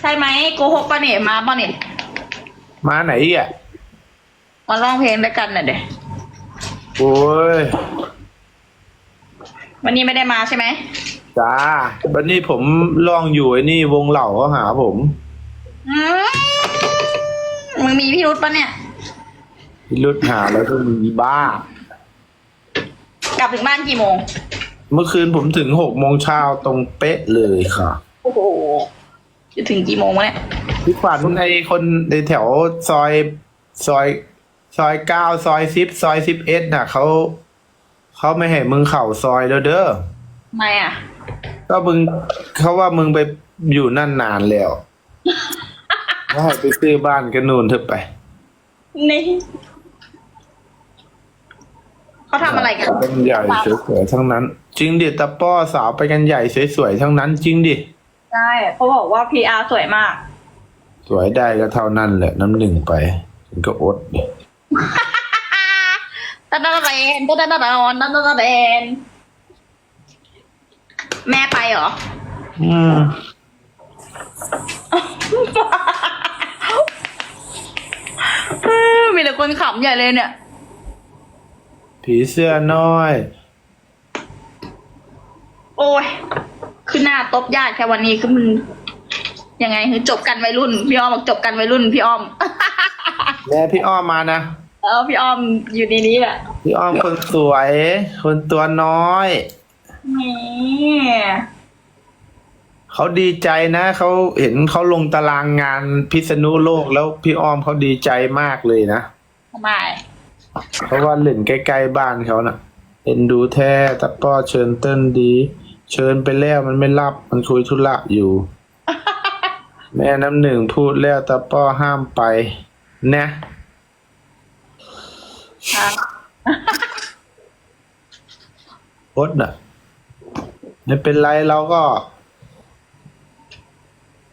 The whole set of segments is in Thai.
ใช่ไหมโกหกปะเนี่ยมาปะเนี่ยมาไหนอีกอะมาร้องเพลงด้วยกันน่ะเดี๋ยวโอ้ยวันนี้ไม่ได้มาใช่ไหมจ้าวันนี้ผมลองอยู่ไอ้นี่วงเหล่าเขาหาผมอืมมึงมีพี่รุธปะเนี่ยพิรุดหาแล้วก็มึงอีบ้า กลับถึงบ้านกี่โมง เมื่อคืนผมถึงหกโมงเช้าตรงเป๊ะเลยค่ะ โอ้โห จะถึงกี่โมงวะเนี่ยพี่ขวัญในคนในแถวซอยซอย ซอยเก้าซอยสิบซอยสิบเอ็ดน่ะเขาเขาไม่ให้มึงเข่าซอยแล้วเด้อทำไมอะ ก็มึงเขาว่ามึงไปอยู่นั่นนานแล้วว่าให้ไปซื้อบ้านกันนู่นเถอะไป นี่เขาทำอะไรกันไปกันใหญ่สวยๆทั้งนั้น จริงดิตะป้อสาวไปกันใหญ่สวยๆทั้งนั้น จริงดิ ใช่เขาบอกว่า PR สวยมาก สวยได้ก็เท่านั้นแหละ น้ำหนึ่งไปถึงก็อดดิตาตาแดนตาตาตาตาตาตาตาแดนแม่ไปเหรอ อืมมีแต่คนขำใหญ่เลยเนี่ย ผีเสื้อน้อย โอ้ย คือหน้าตบญาติแค่วันนี้คือมึงยังไงคือจบกันวัยรุ่น พี่อ้อมบอกจบกันวัยรุ่นพี่อ้อม แม่พี่อ้อมมานะ เออพี่อ้อมอยู่ในนี้แหละพี่อ้อมคนสวย คนตัวน้อย นี่เขาดีใจนะเขาเห็นเขาลงตารางงานพิษณุโลกแล้วพี่อ้อมเขาดีใจมากเลยนะทำไมเพราะว่าเล่นใกล้ๆบ้านเขาน่ะเอ็นดูแท้ตะป้อเชิญเติ้ลดี เชิญไปแล้วมันไม่รับมันคุยธุระอยู่ แม่น้ำหนึ่งพูดแล้วตะป้อห้ามไปนะอะพดน่ะ ไม่เป็นไรเราก็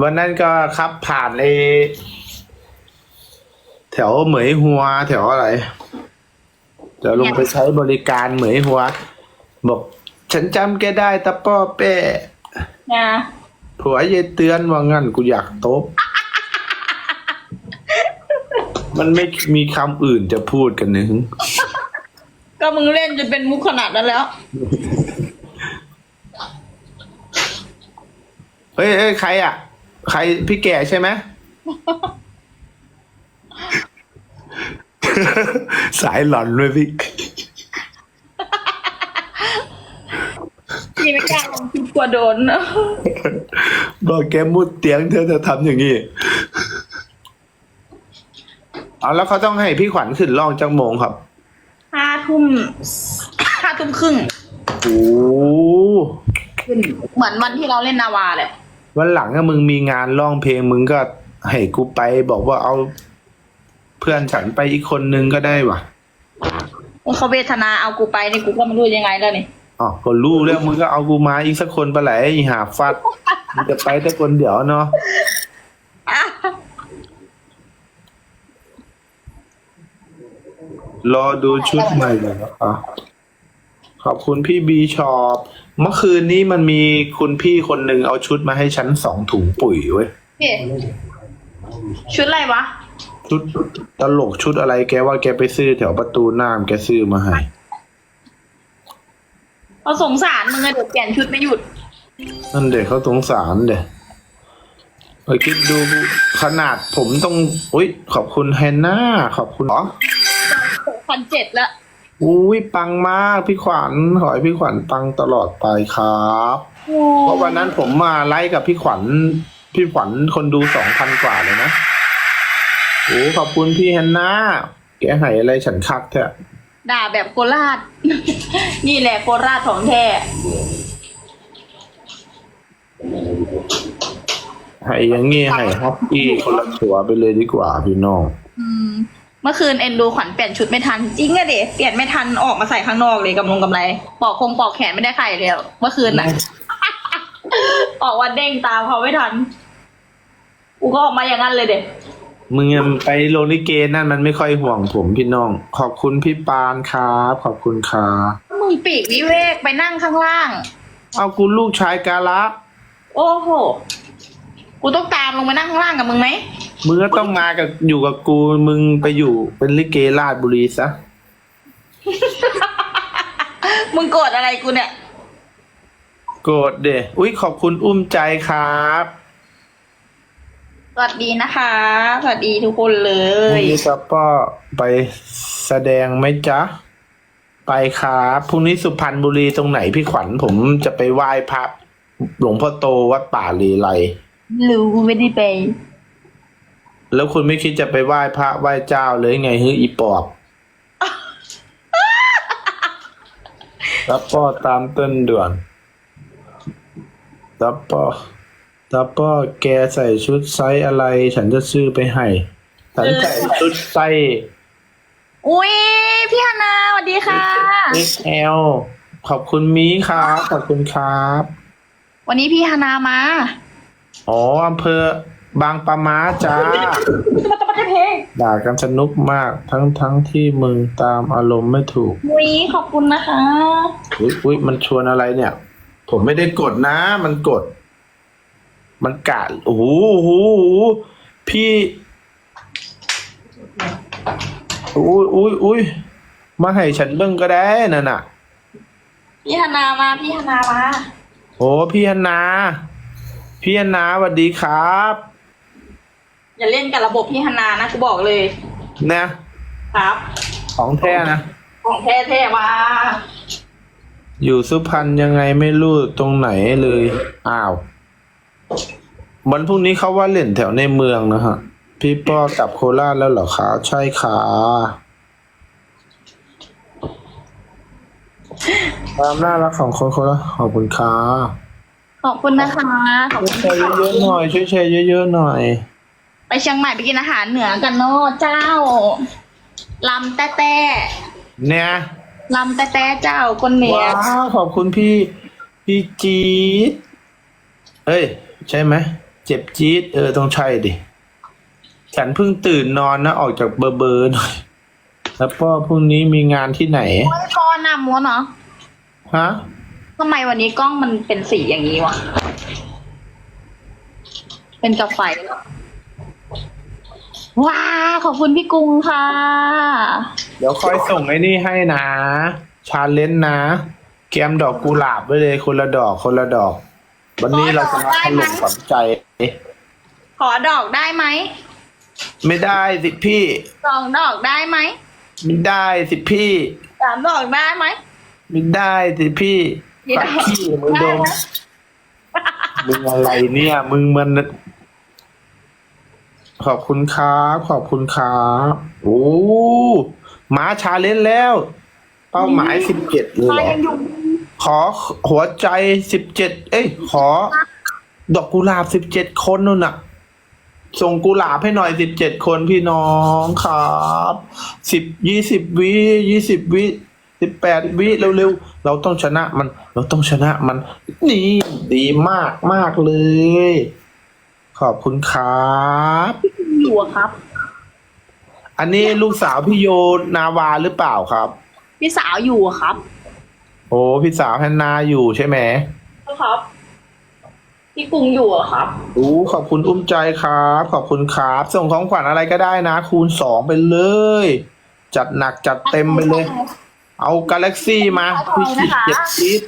วันนั้นก็ขับผ่านไอแถวเหมยหัว แถวอะไรเดี๋ยวลงไปใช้บริการเหมยหัวบอก ฉันจำแกได้ตะป้อเป้นะผัวยายเตือนว่างั้นกูอยากตบ มันไม่มีคำอื่นจะพูดกันนึง ก็มึงเล่นจนเป็นมุกขนาดนั้นแล้ว เฮ้ยเฮ้ยใครอะ ใครพี่แก่ใช่ไหม สายหลอนเลยพี่พี่ไม่กล้า ลงคลิปกลัวโดนบอกแกมุดเตียงเธอจะทำอย่างนี้เอาแล้วเขาต้องให้พี่ขวัญขึ้นล่องจังโมงครับห้าทุ่มห้าทุ่มครึ่งโอ้ขึ้นเหมือนวันที่เราเล่นนาวาเลยวันหลังอะมึงมีงานร้องเพลงมึงก็ให้กูไปบอกว่าเอาเพื่อนฉันไปอีกคนนึงก็ได้วะเขาเวทนาเอากูไปนี่กูก็ไม่รู้ยังไงแล้วนี่ อ๋อก็รู้แล้วมึงก็เอากูมาอีกสักคนไปแหละไอ้หาฟัดมึงจะไปแต่คนเดียวเนาะรอดูชุดใหม่เลยนะครับขอบคุณพี่บีชอปเมื่อคืนนี้มันมีคุณพี่คนหนึ่งเอาชุดมาให้ฉันสองถุงปุ๋ยเว้ยพี่ชุดอะไรวะ ชุดตลกชุดอะไรแกว่าแกไปซื้อแถวประตูน้ำแกซื้อมาให้ เราสงสารมึงอะเดี๋ยวเปลี่ยนชุดไม่หยุด นั่นเด็กเขาสงสารเด็กไปคิดดูขนาดผมต้องอุ้ยขอบคุณแฮนนาขอบคุณหรอพันเจ็ดแล้วอุ้ยปังมากพี่ขวัญขอให้พี่ขวัญปังตลอดไปครับเพราะวันนั้นผมมาไลฟ์กับพี่ขวัญพี่ขวัญคนดูสองพันกว่าเลยนะโอ้ขอบคุณพี่แฮนนาแกให้อะไรฉันคักแท้ ด่าแบบโคราช นี่แหละโคราชของแท้ให้อยังงี้ให้ฮอปปี้คนละตัวไปเลยดีกว่าพี่น้องอืม เมื่อคืนเอ็นดูขวัญเปลี่ยนชุดไม่ทัน จริงอะเด็เปลี่ยนไม่ทันออกมาใส่ข้างนอกเลยกำลงกำไรปอกคงปอกแขนไม่ได้ใครเลยอะเมื่อคืนน่ะ ออกวันเด้งตามเขาไม่ทัน กูก็ออกมาอย่างนั้นเลยเด็ มึงยังไปโรลิเกนั่นมันไม่ค่อยห่วงผมพี่น้อง ขอบคุณพี่ปานครับ ขอบคุณครับมึงปีกวิเวกไปนั่งข้างล่าง เอากูลูกชายกาละ โอ้โห กูต้องตามลงมานั่งข้างล่างกับมึงไหมมึงก็ต้องมากับอยู่กับกูมึงไปอยู่เป็นลิเกราชบุรีซะ มึงโกรธอะไรกูเนี่ย โกรธเดอุ้ยขอบคุณอุ้มใจครับส วัสดีนะคะ สวัสดีทุกคนเลพรุ่ยงนี้จะป้อไปแสดงไหมจ๊ะ ไปครับพรุ่งนี้สุพรรณบุรีตรงไหนพี่ขวัญผมจะไปไหว้พระหลวงพ่อโตวัดป่าลีไลรู้ไม่ได้ไปแล้วคุณไม่คิดจะไปไหว้พระไหว้เจ้าเลยไงฮืออีปอบรับป้อตามต้นด่วนรับป้อรั บป้อแกใส่ชุดไซส์อะไร ฉันจะซื้อไปให้ ฉันใส่ชุดไซส์ อุ้ยพี่ฮานาสวัสดีค่ะ XL ขอบคุณมีครับ ขอบคุณครับ วันนี้พี่ฮานามา อ๋ออำเภอบางปะมาจ้า มาตะประเทศด่ากันสนุกมากทั้งทั้งที่มึงตามอารมณ์ไม่ถูก อุ้ยขอบคุณนะคะ อุ้ยอุ้ยมันชวนอะไรเนี่ย ผมไม่ได้กดนะ มันกด มันกะโอ้โหโอ้โหโอ้โหพี่อุ้ยอุ้ยอุ้ยมาให้ฉันเบิ่งก็ได้น่ะน่ะ พี่ฮานามา พี่ฮานามาโอ้พี่ฮันนา พี่ฮันนาสวัสดีครับ อย่าเล่นกับระบบพี่ฮานานะกูบอกเลยเนี่ยครับ ของแท้นะ ของแท้ๆมาอยู่สุพรรณยังไงไม่รู้ตรงไหนเลย อ้าว วันพรุ่งนี้เขาว่าเล่นแถวในเมืองนะฮะ พี่ป้อกลับโคราชแล้วเหรอคะใช่ค่ะความน่ารักของคนโคราชขอบคุณค่ะขอบคุณนะคะขอบช่วยคุณแชร์เยอะๆหน่อยช่วยแชร์เยอะๆหน่อย ไปเชียงใหม่ไปกินอาหารเหนือกันเนาะเจ้าลำแต้แต้เนี่ย ลำแต้แต้เจ้าคนเหนือว้าวขอบคุณพี่ พี่จี๊ดเอ้ย ใช่ไหมเจ็บจี๊ดเออต้องใช่ดิ ฉันเพิ่งตื่นนอนนะออกจากเบอร์เบอร์หน่อยแล้วก็พรุ่งนี้มีงานที่ไหนโอ้ยก้อนหน้าม้วนเนาะฮะทำไมวันนี้กล้องมันเป็นสีอย่างนี้วะ เป็นกาไฟเหรอว้าขอบคุณพี่กุ้งค่ะ เดี๋ยวคอยส่งไอ้นี่ให้นะ ชาเลนจ์นะ แกมดอกกุหลาบไว้เลยคนละดอกคนละดอก วันนี้เราจะมาถล่มขวัญใจ ขอดอกได้ไหม ไม่ได้สิพี่สองดอกได้ไหม ไม่ได้สิพี่สามดอกได้ไหม ไม่ได้สิพี่ไม่ได้ปักขี้มึงดได้มไหม มึงอะไรเนี่ย มึงมัน ขอบคุณครับขอบคุณครับโอ้หมาชาเลนจ์แล้ว เป้าหมายสิบเจ็ดเลยใครเหรอยังอยู่ ขอหัวใจสิบเจ็ดเอ้ย ขอ ดอกกุหลาบสิบเจ็ดคนนู่นน่ะ ส่งกุหลาบให้หน่อยสิบเจ็ดคนพี่น้องครับสิบยี่สิบวิยี่สิบวิสิบแปดวิเร็วๆ เราต้องชนะมัน เราต้องชนะมัน นี่ดีมากมากเลย ขอบคุณครับอยู่อะครับ อันนี้ลูกสาวพี่โยนาวาหรือเปล่าครับ พี่สาวอยู่อะครับ โอ้พี่สาวแฮนนาอยู่ใช่ไหมครับ พี่กุ้งอยู่อะครับโอ้ขอบคุณอุ้มใจครับ ขอบคุณครับ ส่งของขวัญอะไรก็ได้นะ คูณสองไปเลย จัดหนักจัดเต็มไปเลย เอากาแล็กซี่มาพี่ขีดเจ็ดชีด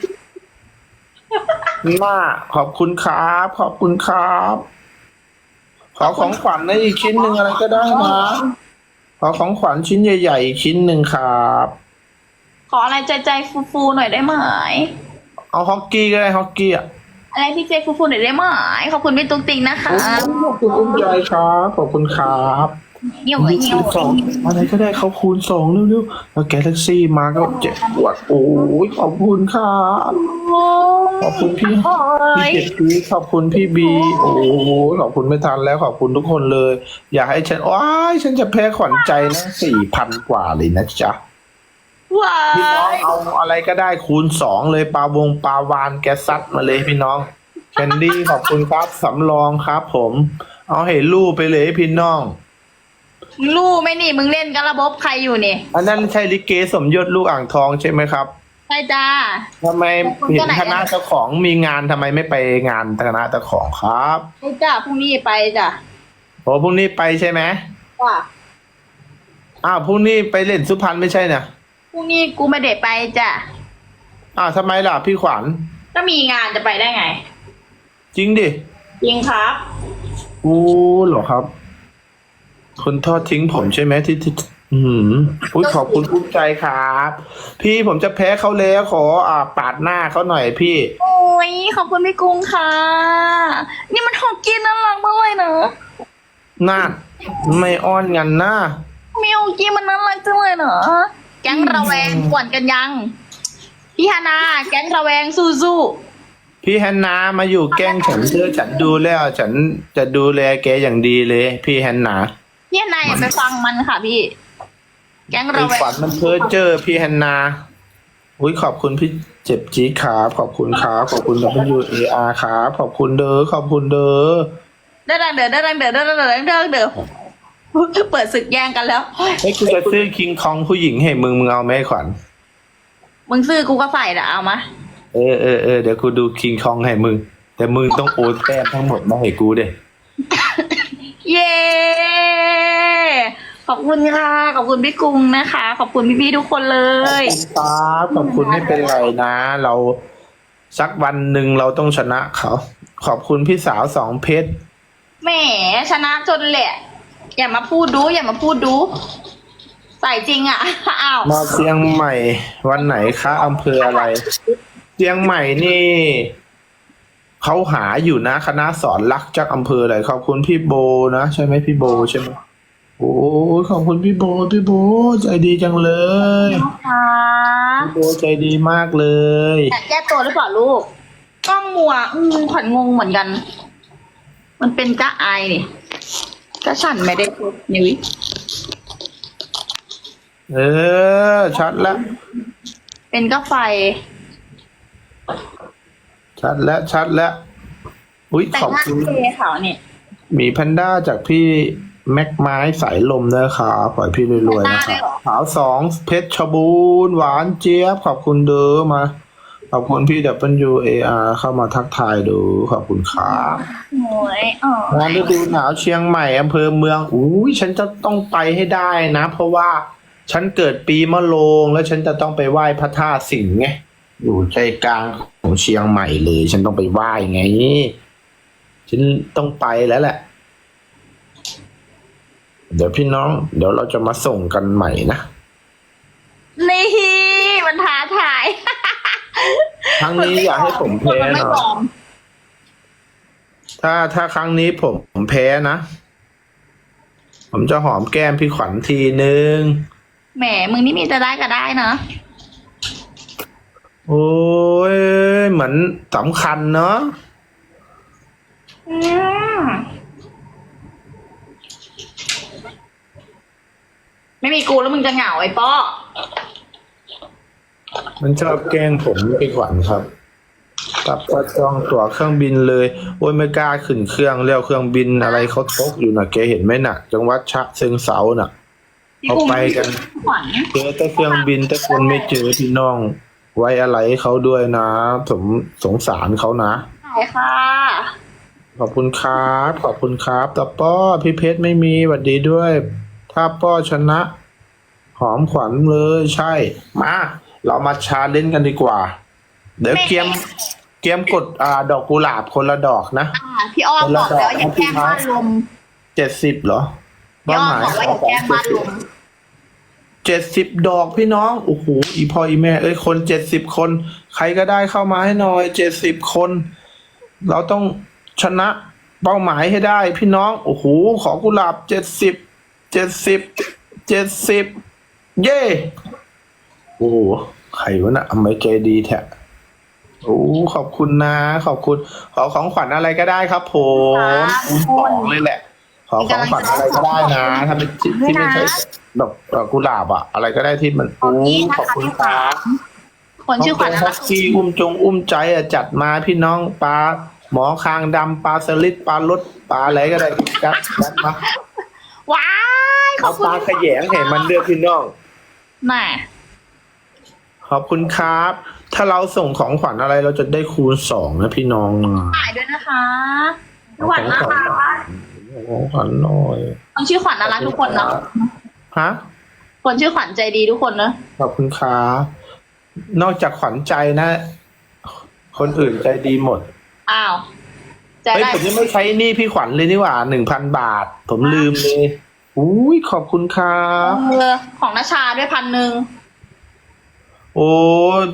มาขอบคุณครับ ขอบคุณครับ ขอของขวัญในอีกชิ้นหนึ่งอะไรก็ได้นะ ขอของขวัญชิ้นใหญ่ๆอีกชิ้นหนึ่งครับ ขออะไรใจใจฟูๆหน่อยได้ไหม เอาฮอกกี้ก็ได้ฮอกกี้อะอะไรพี่เจฟูๆหน่อยได้ไหมขอบคุณพี่ตุ๊กติ๊งนะคะโอ้ขอบคุณอุ้มใจครับขอบคุณครับเหี่ยวคูเหี่ยวณสองอะไรก็ได้เขาคูณสองเร็วๆแล้วแกแท็กซี่มาก็เจ็บปวดโอ้ยขอบคุณครับขอบคุณพี่โอ้พี่ย เจ็ดปีขอบคุณพี่บีโอ้โหขอบคุณไม่ทันแล้วขอบคุณทุกคนเลย อยากให้ฉันว้ายฉันจะแพ้ขวัญใจนะสี่พันกว่าเลยนะจ๊ะ ว้าพี่น้องยเอาอะไรก็ได้คูณสองเลยปลาวงปลาวานแกซัดมาเลยพี่น้องแคนดี้ขอบคุณครับสำรองครับ ผม เอาให้ลู่ไปเลยพี่น้อง มึงรู้ไหมนี่มึงเล่นกับระบบใครอยู่นี่อันนั้นใช่ลิเกสมยศลูกอ่างทองใช่ไหมครับใไปจ้า ทำไมคุณเห็ก็นไหนคณะเจ้าของมีงานทำไมไม่ไปงานคณะเจ้าของครับไปจ้าพรุ่งนี้ไปจ้าโอ้พรุ่งนี้ไปใช่ไหมจ้าอ้าวพรุ่งนี้ไปเล่นสุพรรณไม่ใช่เนี่ย พรุ่งนี้กูไม่ได้ไปจ้าอ้าวทำไมล่ะพี่ขวัญก็มีงานจะไปได้ไง จริงดิจริงครับ อู้เหรอครับ คนทอดทิ้งผมใช่ไหมที่ที่อืมอุ้ยขอบคุณภูมิใจครับ พี่ผมจะแพ้เขาแล้วขออ่าปาดหน้าเขาหน่อยพี่ โอ้ยขอบคุณพี่กุ้งค่ะ นี่มันของกินน่ารักมากเลยเนอะน่าไม่อ้อนกันนะมิวกี้มันน่ารักจังเลยเนอะ แก๊งระแวงกวนกันยัง พี่ฮานาแก๊งระแวงสู้พี่แฮนนามาอยู่แกล้งฉันเธอฉันดูแล้ว ฉันจะดูแลแกอย่างดีเลย พี่แฮนนาๆพี่ฮานาอย่าไปฟังมันค่ะพี่ แก๊งไอ้ระแวฝังนมันเพ้อเจอพี่แฮนนาอุ้ยขอบคุณพี่เจ็บจีครับขอบคุณครับขอบคุณ W A R ครับขอบคุณเด้อขอบคุณเด้อ เด้อดังเด้อเด้อดังเด้อเด้อดังเด้อเด้อเด้อ เปิดศึกแย่งกันแล้วไอ้ยกูจะซื้อคิงคองผู้หญิงให้มึงมึงเอาไหมขวัญมึงซื้อกูก็ใส่ละเอามาเออเออเออเดี๋ยวกูดูคิงคองให้มึง แต่มึงต้องโอนแต้มทั้งหมดมาให้กูเด้เย้ขอบคุณค่ะขอบคุณพี่กุ้งนะคะ ขอบคุณพี่ๆทุกคนเลยครับขอบคุณไม่เป็นไรนะ เราสักวันหนึ่งเราต้องชนะเขา ขอบคุณพี่สาวสองเพชร แหมชนะจนแหละ อย่ามาพูดดู อย่ามาพูดดูใส่จริงอะอ้าวมาเชียงใหม่วันไหนคะอำเภออะไรเชียงใหม่นี่เขาหาอยู่นะ คณะสอนรักจากอำเภออะไรขอบคุณพี่โบนะใช่ไหมพี่โบใช่ไหมโอ้ยขอบคุณพี่โบพี่โบใจดีจังเลยค่ะพี่โบใจดีมากเลยอยากแก้ตัวหรือเปล่าลูกกล้องมัวอืมขวัญงงเหมือนกัน มันเป็นกะอายนี่ กะฉันไม่ได้พูดนิวิเออ ชัดแล้ว เป็นกะไฟ ชัดแล้ว ชัดแล้วอุ้ยแต่งขอบหน้าคุณเทขาวนี่หมีแพนด้าจากพี่แม็กไม้สายลมนะครับขอให้พี่รวยๆนะครับสาวสองเพชรชบูรณ์หวานเจี๊ยบ ขอบคุณเด้อมา ขอบคุณพี่ดับเบิลยูเออาร์เข้ามาทักทายดูขอบคุณครับโอ้ยอ๋องานฤดูหนาวเชียงใหม่อำเภอเมืองอุ้ยฉันจะต้องไปให้ได้นะ เพราะว่าฉันเกิดปีมะโรงแล้วฉันจะต้องไปไหว้พระธาตุสิงห์ไงอยู่ใจกลางของเชียงใหม่เลย ฉันต้องไปไหว้ไงฉันต้องไปแล้วแหละ เดี๋ยวพี่น้อง เดี๋ยวเราจะมาส่งกันใหม่นะนี่มันท้าทาย ครั้งนี้อยากให้ผมแพ้มันไม่หน่อยยอมถ้าถ้าครั้งนี้ผมผมแพ้นะ ผมจะหอมแก้มพี่ขวัญทีนึง แหม มึงนี่มีจะได้ก็ได้นะโอ้ยเหมือนสำคัญเนาะอืมไม่มีกูแล้วมึงจะเหงาไอ้ป้อ มันชอบแกล้งผมพี่ขวัญครับตับก็จองตั๋วเครื่องบินเลย โอ้ยไม่กล้าขึ้นเครื่องเรียวเครื่องบินอะไรเขาตกอยู่นะแกเห็นไหมน่ะ จังหวัดฉะเชิงเซาน่ะเขาไปกันขวัญเจอแต่เครื่องบินแต่คนไม่เจอพี่น้อง ไว้อะไรเขาด้วยนะ ผมสงสารเขานะใช่ค่ะ ขอบคุณครับ ขอบคุณครับแต่ป้อพี่เพชรไม่มีหวัดดีด้วย ถ้าป้อชนะ หอมขวัญเลยใช่ มา เรามาชาเล่นกันดีกว่า เดี๋ยวเกมเกมกดอ่าดอกกุหลาบคนละดอกนะอ่าพี่อ้อมบอกแล้วอย่าแกล้งบ้านลมเจ็ดสิบเหรอพี่อ้อมบอกว่าอย่าแกล้งบ้านลมเจ็ดสิบดอกพี่น้องโอ้โหอีพ่ออีแม่เอ้ยคนเจ็ดสิบคน ใครก็ได้เข้ามาให้หน่อยเจ็ดสิบคน เราต้องชนะเป้าหมายให้ได้ พี่น้องโอ้โหขอกุหลาบเจ็ดสิบเจ็ดสิบเจ็ดสิบเย่ โอ้โหใครวะนะ่ะทำไมใจดีแท้โอ้ขอบคุณนะ ขอบคุณ ขอของขวัญอะไรก็ได้ครับผมคุณบอกเลยแหละ ขอของขวัญอะไรก็ได้นะถ้าเป็นที่ที่ไม่ใช่ดอกดอกกุหลาบอะอะไรก็ได้ที่มันโอ้ขอบคุณครับคนชื่อขวัญน้นะงคะแท็กซี่อุ้มจงอุ้มใจอะจัดมาพี่น้องปลาหมอคางดำปลาสลิดปลารดปลาอะไรก็ได้จัดจัดมาว้ายขอเอาบคุปณลาขยงให้มันเลือกพี่น้องน่ะห ขอบคุณครับ ถ้าเราส่งของขวัญอะไรเราจะได้คูณสองนะพี่น้องถ่ายด้วยนะคะขวัญน่ารักของขวัญหน่อยคนชื่อขวัญน่ารักทุกคนเนาะฮะคนชื่อขวัญใจดีทุกคนเนาะขอบคุณครับนอกจากขวัญใจนะ คนอื่นใจดีหมด อ้าวใจเฮ้ยได้ผมยังไม่ใช้หนี่พี่ขวัญเลยนี่หว่าหนึ่งพันบาท ผมลืมเลยอุ้ยขอบคุณครับเออของนาชาด้วยพันหนึ่ง โอ้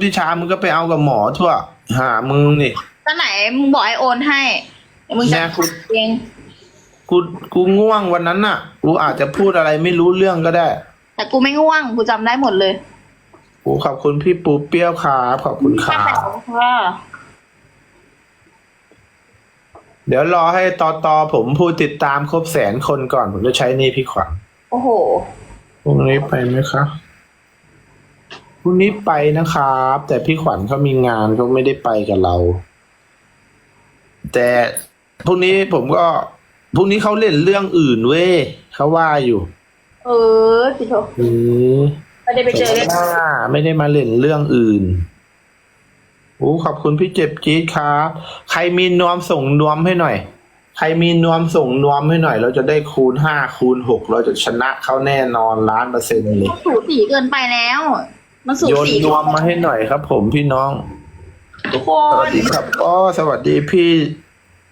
พี่ชามึงก็ไปเอากับหมอทั่ว หามึงนี่ก็ไหนมึงบอกให้โอนให้เดี๋ยวมึงจะแม่คุณเองกูกูง่วงวันนั้นน่ะ กูอาจจะพูดอะไรไม่รู้เรื่องก็ได้ แต่กูไม่ง่วงกูจำได้หมดเลยกูขอบคุณพี่ปูเปรี้ยวครับขอบคุณคแค่รับแต่ว่าเดี๋ยวรอให้ตอตอผมผู้ติดตามครบแสนคนก่อน ผมจะใช้หนี่พี่ขวัญโอ้โหพรุ่งนี้ไปไหมคะพ รุ่งนี้ไปนะครับ แต่พี่ขวัญเขามีงานเขาไม่ได้ไปกับเรา แต่พรุ่งนี้ผมก็พรุ่งนี้เขาเล่นเรื่องอื่นเว้ยเขาว่าอยู่ เออสิโถเออไม่ได้ไปเจอหน้าไม่ได้มาเล่นเรื่องอื่นโอ้ขอบคุณพี่เจ็บจี๊ดครับ ใครมีนวมส่งนวมให้หน่อย ใครมีนวมส่งนวมให้หน่อย เราจะได้คูณห้าคูณหกเราจะชนะเขาแน่นอนล้านเปอร์เซ็นต์เลยมันสูสีเกินไปแล้ว มันสูโยนสีนวมมาให้หน่อยครับ ผมพี่น้อง ทุกคสวันสดีครับก็สวัสดีพี่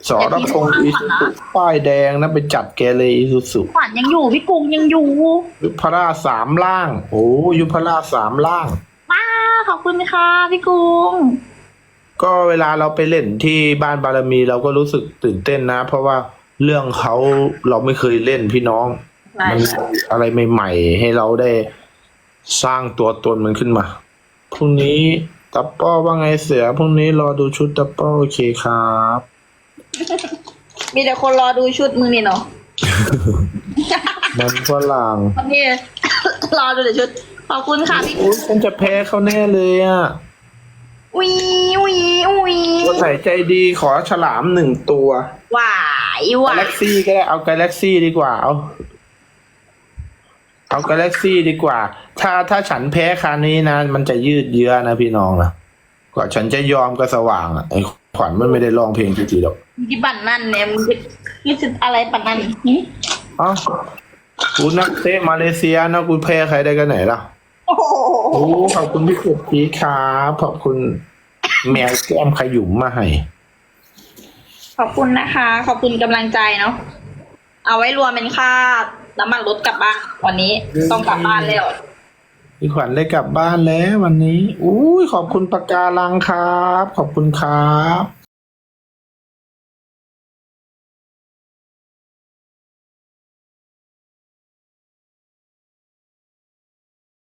สรพงศ์อีสุสุป้ายแดงนะไปจัดแกเลยอีสุสุขวัญยังอยู่พี่กุ้งยังอยู่ยุพราชสามล่าง โอ้ยุพราชสามล่างป้าขอบคุณค่ะพี่กุ้งก็เวลาเราไปเล่นที่บ้านบารมีเราก็รู้สึกตื่นเต้นนะ เพราะว่าเรื่องเขาเราไม่เคยเล่นพี่น้องใช่มันอะไรใหม่ ๆ ให้เราได้ สร้างตัวตนมันขึ้นมา พรุ่งนี้ตับป้อว่าไงเสือ พรุ่งนี้รอดูชุดตับป้อโอเคครับ มีแต่คนรอดูชุดมึงนี่เนาะมันฝรั่งวันนี้รอดูแต่ชุด ขอบคุณค่ะพี่โอ้ยฉันจะแพ้เขาแน่เลยอะ อุ้ยอุ้ยอุ้ยคนไหนใจดีขอฉลามหนึ่งตัว หวายหกาวายแล็กซี่ก็ได้เอากาแล็กซี่ดีกว่าเอา เอากาแล็กซี่ดีกว่า ถ้าถ้าฉันแพ้คราวนี้นะ มันจะยืดเยื้อนะพี่น้องนะกว่าฉันจะยอมก็สว่างอะไอ้ขวัญมันไม่ได้ร้องเพลงจริงๆหรอกที่บันนั่นเนี่ยมึงจะคิดอะไรปันนั่นหึอ๋อกูนักเตะมาเลเซียนะกูแพ้ใครได้กันไหนล่ะ โอ้โหโอ้ขอบคุณพี่สุดพีครับขอบคุณแมวแก้มขยุมมาให้ ขอบคุณนะคะ ขอบคุณกำลังใจเนาะเอาไว้รวมเป็นค่า น้ำมันรถกลับบ้านวันนี้ต้องกลับบ้านแล้วพี่ขวัญได้กลับบ้านแล้ววันนี้ อุ้ยขอบคุณปากการังครับ ขอบคุณครับ